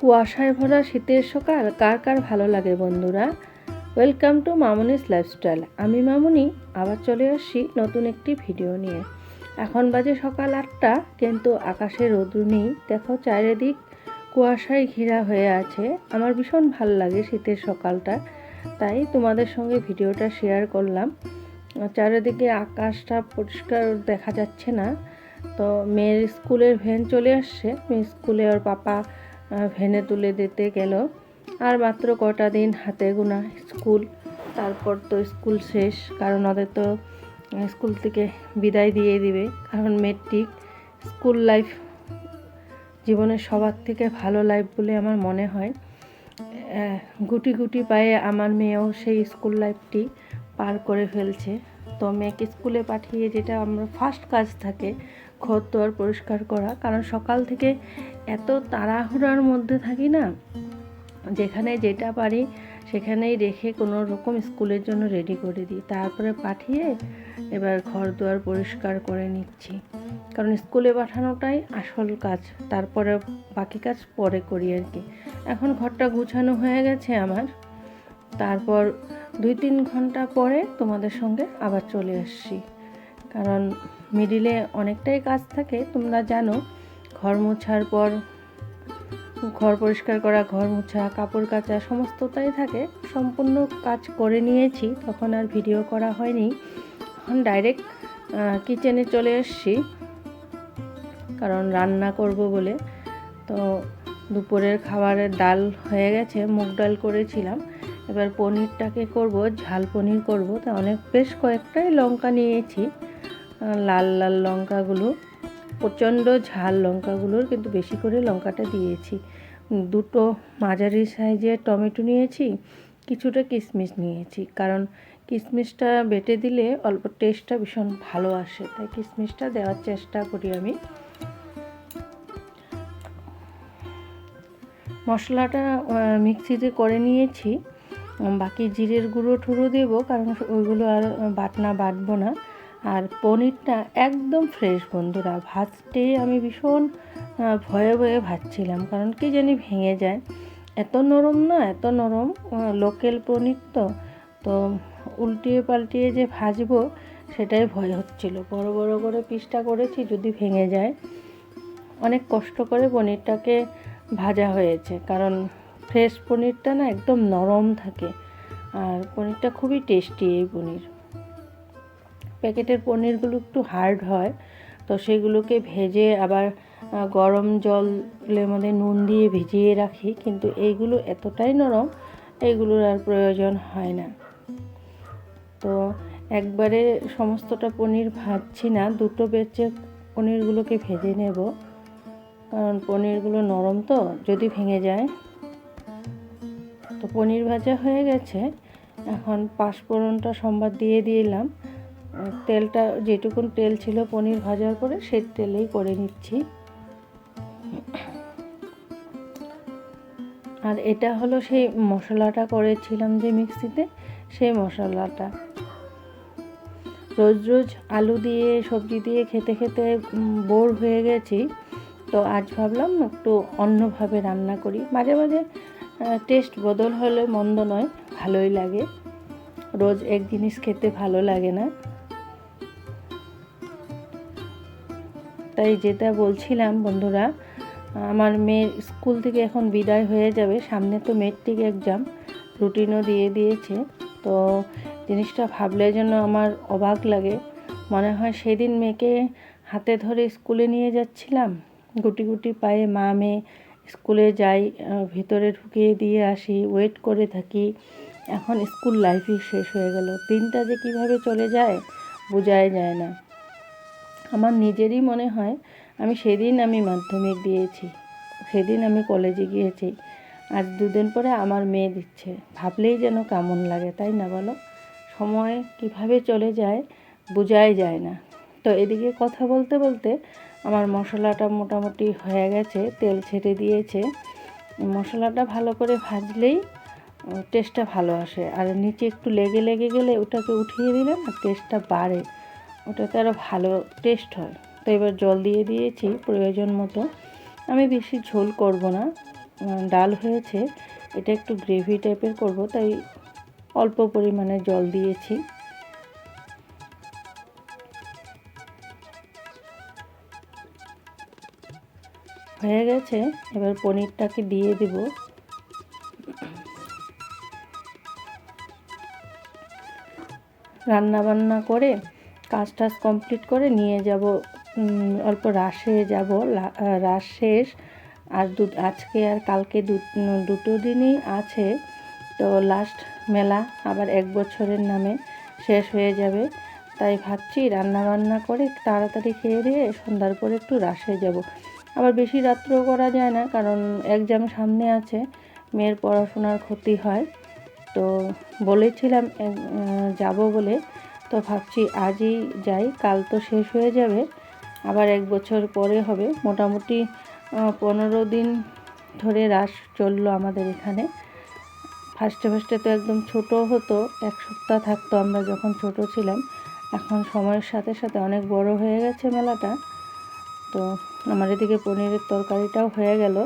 কুয়াশায় ভরা শীতের সকাল, কার কার ভালো লাগে বন্ধুরা? ওয়েলকাম টু মামুনিস লাইফস্টাইল আমি মামুনি, আবার চলে আসছি নতুন একটি ভিডিও নিয়ে। এখন বাজে সকাল আটটা, কিন্তু আকাশে রোদ্র নেই। দেখো চারিদিক কুয়াশায় ঘেরা হয়ে আছে। আমার ভীষণ ভালো লাগে শীতের সকালটা। তাই তোমাদের সঙ্গে ভিডিওটা শেয়ার করলাম। চারিদিকে আকাশটা পরিষ্কার দেখা যাচ্ছে না। তো মেয়ের স্কুলের ভ্যান চলে আসছে। মেয়ে স্কুলে ওর পাপা ভ্যানে তুলে দিতে গেল। আর মাত্র কটা দিন হাতে গোনা স্কুল। তারপর তো স্কুল শেষ, কারণ ওদের তো স্কুল থেকে বিদায় দিয়ে দিবে। কারণ মেট্রিক, স্কুল লাইফ জীবনের সবার থেকে ভালো লাইফ বলে আমার মনে হয়। গুটি গুটি পায়ে আমার মেয়েও সেই স্কুল লাইফটি পার করে ফেলছে। তো মেয়েকে স্কুলে পাঠিয়ে যেটা আমরা ফার্স্ট কাজ থাকে ঘর দোয়ার পরিষ্কার করা। কারণ সকাল থেকে এত তাড়াহুড়ার মধ্যে থাকি না, যেখানে যেটা পারি সেখানেই রেখে কোনো রকম স্কুলের জন্য রেডি করে দিই। তারপরে পাঠিয়ে এবার ঘর দুয়ার পরিষ্কার করে নিচ্ছি। কারণ স্কুলে পাঠানোটাই আসল কাজ, তারপরে বাকি কাজ পরে করি আর কি। এখন ঘরটা গুছানো হয়ে গেছে আমার। তারপর দুই তিন ঘণ্টা পরে তোমাদের সঙ্গে আবার চলে আসছি। কারণ মিডিলে অনেকটাই কাজ থাকে, তোমরা জানো, ঘর মোছার পর, ঘর পরিষ্কার করা, ঘর মোছা, কাপড় কাচা, সমস্তটাই থাকে। সম্পূর্ণ কাজ করে নিয়েছি, তখন আর ভিডিও করা হয়নি। এখন ডাইরেক্ট কিচেনে চলে এসেছি কারণ রান্না করব বলে। তো দুপুরের খাবারের ডাল হয়ে গেছে, মুগ ডাল করেছিলাম। এবার পনিরটাকে করব, ঝাল পনির করব। তা অনেক, বেশ কয়েকটাই লঙ্কা নিয়েছি। লাল লাল লঙ্কাগুলো, প্রচণ্ড ঝাল লঙ্কাগুলোর, কিন্তু বেশি করে লঙ্কাটা দিয়েছি। দুটো মাঝারি সাইজের টমেটো নিয়েছি, কিছুটা কিশমিশ নিয়েছি। কারণ কিশমিশটা বেটে দিলে অল্প টেস্টটা ভীষণ ভালো আসে, তাই কিশমিশটা দেওয়ার চেষ্টা করি আমি। মশলাটা মিক্সিতে করে নিয়েছি। বাকি জিরের গুঁড়ো ঠুড়ো দেবো, কারণ ওইগুলো আর বাটনা বাটবো না। আর পনিরটা একদম ফ্রেশ বন্ধুরা, ভাজতে আমি ভীষণ ভয়ে ভয়ে ভাজছিলাম, কারণ কি জানি ভেঙে যায়। এত নরম না, এত নরম লোকাল পনির তো তো উল্টিয়ে পাল্টিয়ে যে ভাজবো, সেটাই ভয় হচ্ছিল। বড় বড় করে পিসটা করেছি, যদি ভেঙে যায়। অনেক কষ্ট করে পনিরটাকে ভাজা হয়েছে, কারণ ফ্রেশ পনিরটা না একদম নরম থাকে। আর পনিরটা খুবই টেস্টি এই পনির। প্যাকেটের পনিরগুলো একটু হার্ড হয়, তো সেগুলোকে ভেজে আবার গরম জলের মধ্যে নুন দিয়ে ভিজিয়ে রাখি, কিন্তু এইগুলো এতটাই নরম, এইগুলোর আর প্রয়োজন হয় না। তো একবারে সমস্তটা পনির ভাজছি না, দুটো বেচে পনিরগুলোকে ভেজে নেব। কারণ পনিরগুলো নরম তো, যদি ভেঙে যায়। তো পনির ভাজা হয়ে গেছে। এখন পাঁচফোড়নটা সম্বাদ দিয়ে দিলাম। তেলটা, যেটুকুন তেল ছিল পনির ভাজার পরে সেই তেলেই করে নিচ্ছি। আর এটা হলো সেই মশলাটা করেছিলাম যে মিক্সিতে, সেই মশলাটা। রোজ রোজ আলু দিয়ে, সবজি দিয়ে খেতে খেতে বোর হয়ে গেছি। তো আজ ভাবলাম একটু অন্যভাবে রান্না করি। মাঝে মাঝে টেস্ট বদল হলে মন্দ নয়, ভালোই লাগে। রোজ এক জিনিস খেতে ভালো লাগে না। তাই যেটা বলছিলাম, বন্ধুরা, আমার মেয়ের স্কুল থেকে এখন বিদায় হয়ে যাবে। সামনে তো মেট্রিক এক্সাম রুটিনও দিয়ে দিয়েছে। তো জিনিসটা ভাবলে যেন আমার অবাক লাগে। মনে হয় সেদিন মেয়েকে হাতে ধরে স্কুলে নিয়ে যাচ্ছিলাম। গুটি গুটি পায়ে মা মেয়ে স্কুলে যাই ভিতরে ঢুকিয়ে দিয়ে আসি ওয়েট করে থাকি। এখন স্কুল লাইফই শেষ হয়ে গেল। দিনটা যে কীভাবে চলে যায়, বোঝাই যায় না। আমার নিজেরই মনে হয়, আমি সেদিন আমি মাধ্যমিক দিয়েছি, সেদিন আমি কলেজে গিয়েছি। আজ দুদিন পরে আমার মেয়ে দিচ্ছে। ভাবলেই যেন কেমন লাগে, তাই না বলো? সময় কীভাবে চলে যায়, বোঝাই যায় না। তো এদিকে কথা বলতে বলতে আমার মশলাটা মোটামুটি হয়ে গেছে, তেল ছেড়ে দিয়েছে। মশলাটা ভালো করে ভাজলেই টেস্টটা ভালো আসে। আর নিচে একটু লেগে লেগে গেলে ওটাকে উঠিয়ে দিলে না টেস্টটা বাড়ে। ওটাতে আরও ভালো টেস্ট হয়। তো এবার জল দিয়ে দিয়েছি প্রয়োজন মতো। আমি বেশি ঝোল করব না। ডাল হয়েছে। এটা একটু গ্রেভি টাইপের করব, তাই অল্প পরিমাণে জল দিয়েছি। হয়ে গেছে, এবার পনিরটাকে দিয়ে দেব। রান্না বান্না করে, কাজ টাজ কমপ্লিট করে নিয়ে যাব অল্প রাসে যাব রাস শেষ। আর দু, আজকে আর কালকে দুটো দিনই আছে, তো লাস্ট মেলা আবার এক বছরের নামে শেষ হয়ে যাবে। তাই ভাবছি রান্না বান্না করে তাড়াতাড়ি খেয়ে দিয়ে সন্ধ্যার পরে একটু রাসে যাব। আবার বেশি রাত্রেও করা যায় না, কারণ এক্সাম সামনে আছে, মেয়ের পড়াশোনার ক্ষতি হয়। তো বলেছিলাম যাব বলে, তো ভাবছি আজই যাই, কাল তো শেষ হয়ে যাবে, আবার এক বছর পরে হবে। মোটামুটি পনেরো দিন ধরে রাস চলল আমাদের এখানে। ফার্স্টে ফার্স্টে তো একদম ছোট হতো, এক সপ্তাহ থাকতো আমরা যখন ছোট ছিলাম। এখন সময়ের সাথে সাথে অনেক বড় হয়ে গেছে মেলাটা। তো আমার এদিকে পনিরের তরকারিটাও হয়ে গেল।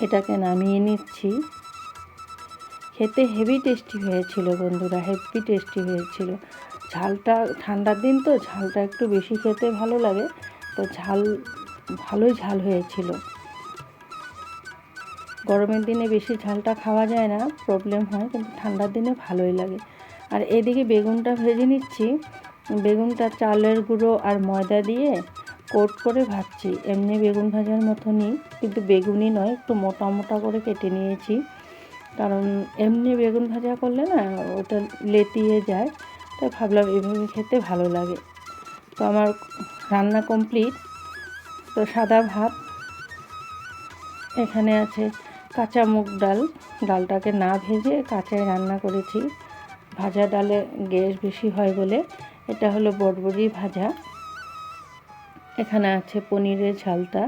এটাকে নামিয়ে নিচ্ছি। খেতে হেভি টেস্টি হয়েছিল বন্ধুরা হেভি টেস্টি হয়েছিল। ঝালটা, ঠান্ডার দিন তো, ঝালটা একটু বেশি খেতে ভালো লাগে, তো ঝাল, ভালোই ঝাল হয়েছিল। গরমের দিনে বেশি ঝালটা খাওয়া যায় না প্রবলেম হয়, কিন্তু ঠান্ডার দিনে ভালোই লাগে। আর এদিকে বেগুনটা ভেজে নিচ্ছি। বেগুনটা চালের গুঁড়ো আর ময়দা দিয়ে কোট করে ভাজছি। এমনি বেগুন ভাজার মতনই, কিন্তু বেগুনই নয়, একটু মোটা মোটা করে কেটে নিয়েছি। কারণ এমনি বেগুন ভাজা করলে না, ওটা লেতিয়ে যায়। তাই ভাবলাম এভাবে খেতে ভালো লাগে। তো আমার রান্না কমপ্লিট। তো সাদা ভাত, এখানে আছে কাঁচা মুগ ডাল। ডালটাকে না ভেজে কাঁচায় রান্না করেছি। ভাজা ডালে গ্যাস বেশি হয় বলে। এটা হলো বটবড়ি ভাজা। এখানে আছে পনিরের ঝালটা।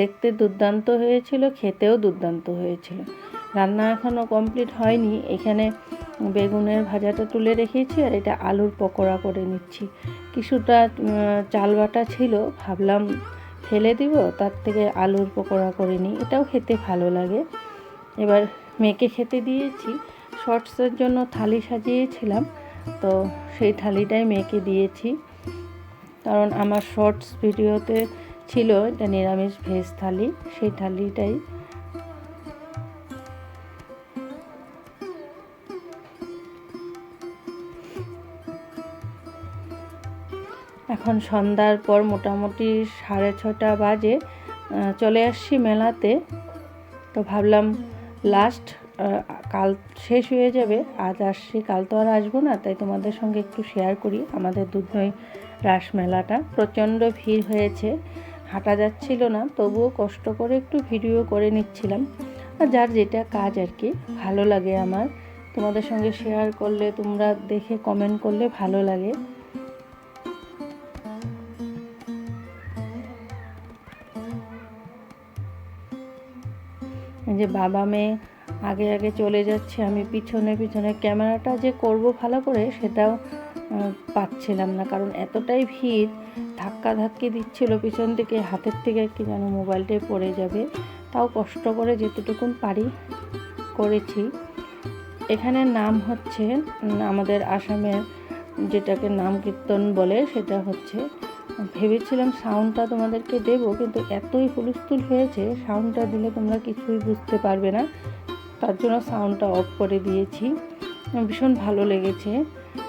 দেখতে দুর্দান্ত হয়েছিল, খেতেও দুর্দান্ত হয়েছিল। রান্না এখনও কমপ্লিট হয়নি। এখানে বেগুনের ভাজাটা তুলে রেখেছি আর এটা আলুর পকোড়া করে নিচ্ছি। কিছুটা চাল বাটা ছিল, ভাবলাম ফেলে দিব, তার থেকে আলুর পকোড়া করে নিই। এটাও খেতে ভালো লাগে। এবার মেয়েকে খেতে দিয়েছি। শর্টসের জন্য থালি সাজিয়েছিলাম, তো সেই থালিটাই মেয়েকে দিয়েছি। কারণ আমার শর্টস ভিডিওতে ছিল এটা নিরামিষ ভেজ থালি, সেই থালিটাই। এখন সন্ধ্যার পর মোটামুটি সাড়ে ছটা বাজে চলে আসছি মেলাতে। তো ভাবলাম লাস্ট কাল শেষ হয়ে যাবে, আজ আসছি, কাল তো আর আসব না, তাই তোমাদের সঙ্গে একটু শেয়ার করি, আমাদের দুধনই রাস মেলাটা প্রচণ্ড ভিড় হয়েছে। হাঁটা যাচ্ছিল না, তবুও কষ্ট করে একটু ভিডিও করে নিচ্ছিলাম। আর যার যেটা কাজ আর কি, ভালো লাগে আমার। তোমাদের সঙ্গে শেয়ার করলে, তোমরা দেখে কমেন্ট করলে ভালো লাগে। যে বাবা মেয়ে আগে আগে চলে যাচ্ছে, আমি পিছনে পিছনে ক্যামেরাটা যে করব ভালো করে, সেটাও পাচ্ছিলাম না, কারণ এতটাই ভিড়, ধাক্কা ধাক্কি দিচ্ছিল পিছন থেকে হাতের থেকে কি যেন মোবাইলটাই পড়ে যাবে, তাও কষ্ট করে যেতটুকুন পারি করেছি। এখানে নাম হচ্ছে আমাদের আসামের যেটাকে নাম কীর্তন বলে, সেটা হচ্ছে, ভেবেছিলাম সাউন্ডটা তোমাদেরকে দেবো, কিন্তু এতই হুলস্থুল হয়েছে সাউন্ডটা দিলে তোমরা কিছুই বুঝতে পারবে না। তার জন্য সাউন্ডটা অফ করে দিয়েছি। ভীষণ ভালো লেগেছে।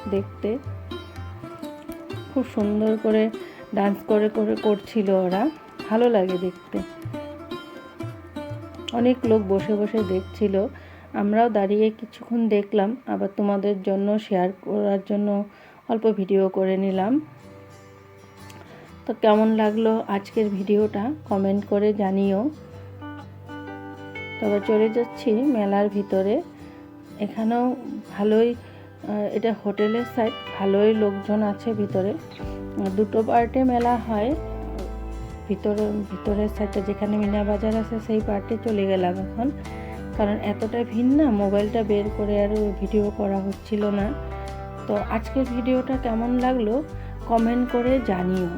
দেখতে। খুব সুন্দর করে ডান্স করে করে করছিল ওরা। ভালো লাগে দেখতে। অনেক লোক বসে বসে দেখছিল। আমরাও দাঁড়িয়ে কিছুক্ষণ দেখলাম। আবার তোমাদের জন্য শেয়ার করার জন্য অল্প ভিডিও করে নিলাম। তো কেমন লাগল আজকের ভিডিওটা কমেন্ট করে জানিও। তবে চলে যাচ্ছি মেলার ভিতরে। এখানেও ভালোই এটা হোটেলের সাইড ভালোই লোকজন আছে ভিতরে। দুটো পার্টে মেলা হয়। ভিতরে, ভিতরের সাইডটা যেখানে মিনা বাজার আছে, সেই পার্টে চলে গেলাম এখন। কারণ এতটা ভিড় না মোবাইলটা বের করে আর ভিডিও করা হচ্ছিল না। তো আজকের ভিডিওটা কেমন লাগল কমেন্ট করে জানিও।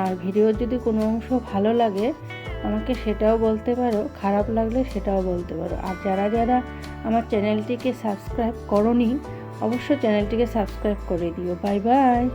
আর ভিডিওর যদি কোনো অংশ ভালো লাগে, আমাকে সেটাও বলতে পারো, খারাপ লাগলে সেটাও বলতে পারো। আর যারা যারা আমার চ্যানেলটিকে সাবস্ক্রাইব করনি অবশ্যই চ্যানেলটিকে সাবস্ক্রাইব করে দিও। Bye bye.